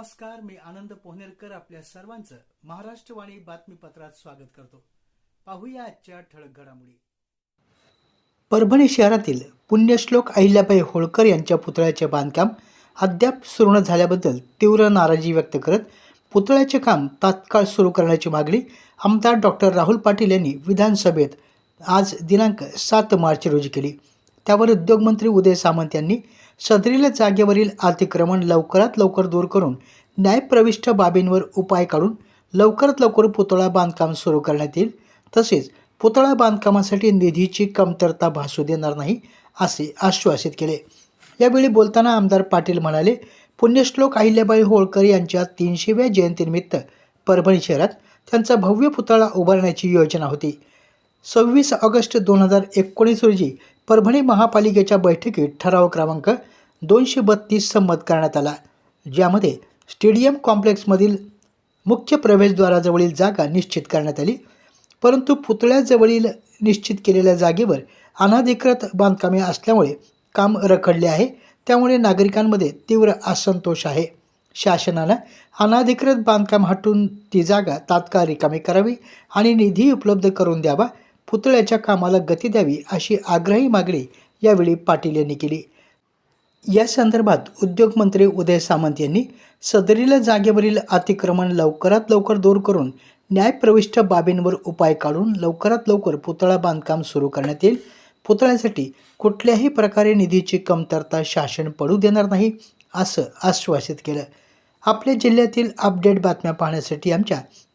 नमस्कार मी आनंद पोहनेरकर आपल्या सर्वांचं महाराष्ट्रवाणी बातमीपत्रात स्वागत करतो. पाहूया आजच्या ठळक घडामोडी. परभणी शहरातील पुण्यश्लोक अहिल्याबाई होळकर यांच्या पुतळ्याचे बांधकाम अद्याप सुरू न झाल्याबद्दल तीव्र नाराजी व्यक्त करत पुतळ्याचे काम तात्काळ सुरू करण्याची मागणी आमदार डॉक्टर राहुल पाटील यांनी विधानसभेत आज दिनांक सात मार्च रोजी केली. त्यावर उद्योगमंत्री उदय सामंत यांनी सदरील जागेवरील अतिक्रमण लवकरात लवकर दूर करून न्यायप्रविष्ट बाबींवर उपाय काढून लवकरात लवकर पुतळा बांधकाम सुरू करण्यात येईल. तसेच पुतळा बांधकामासाठी निधीची कमतरता भासू देणार नाही असे आश्वासित केले. यावेळी बोलताना आमदार पाटील म्हणाले पुण्यश्लोक अहिल्याबाई होळकर यांच्या तीनशेव्या जयंतीनिमित्त परभणी शहरात त्यांचा भव्य पुतळा उभारण्याची योजना होती. सव्वीस ऑगस्ट दोन हजार एकोणीस रोजी परभणी महापालिकेच्या बैठकीत ठराव क्रमांक दोनशे बत्तीस संमत करण्यात आला ज्यामध्ये स्टेडियम कॉम्प्लेक्समधील मुख्य प्रवेशद्वाराजवळील जागा निश्चित करण्यात आली परंतु पुतळ्याजवळील निश्चित केलेल्या जागेवर अनाधिकृत बांधकामे असल्यामुळे काम रखडले आहे. त्यामुळे नागरिकांमध्ये तीव्र असंतोष आहे. शासनानं अनाधिकृत बांधकाम हटून ती जागा तात्काळ रिकामी करावी आणि निधी उपलब्ध करून द्यावा पुतळ्याच्या कामाला गती द्यावी अशी आग्रही मागणी यावेळी पाटील यांनी केली. या संदर्भात उद्योगमंत्री उदय सामंत यांनी सदरील जागेवरील अतिक्रमण लवकरात लवकर दूर करून न्यायप्रविष्ट बाबींवर उपाय काढून लवकरात लवकर पुतळा बांधकाम सुरू करण्यात येईल. पुतळ्यासाठी कुठल्याही प्रकारे निधीची कमतरता शासन पडू देणार नाही असं आश्वासित केलं. आपल्या जिल्ह्यातील अपडेट बातम्या पाहण्यासाठी आमच्या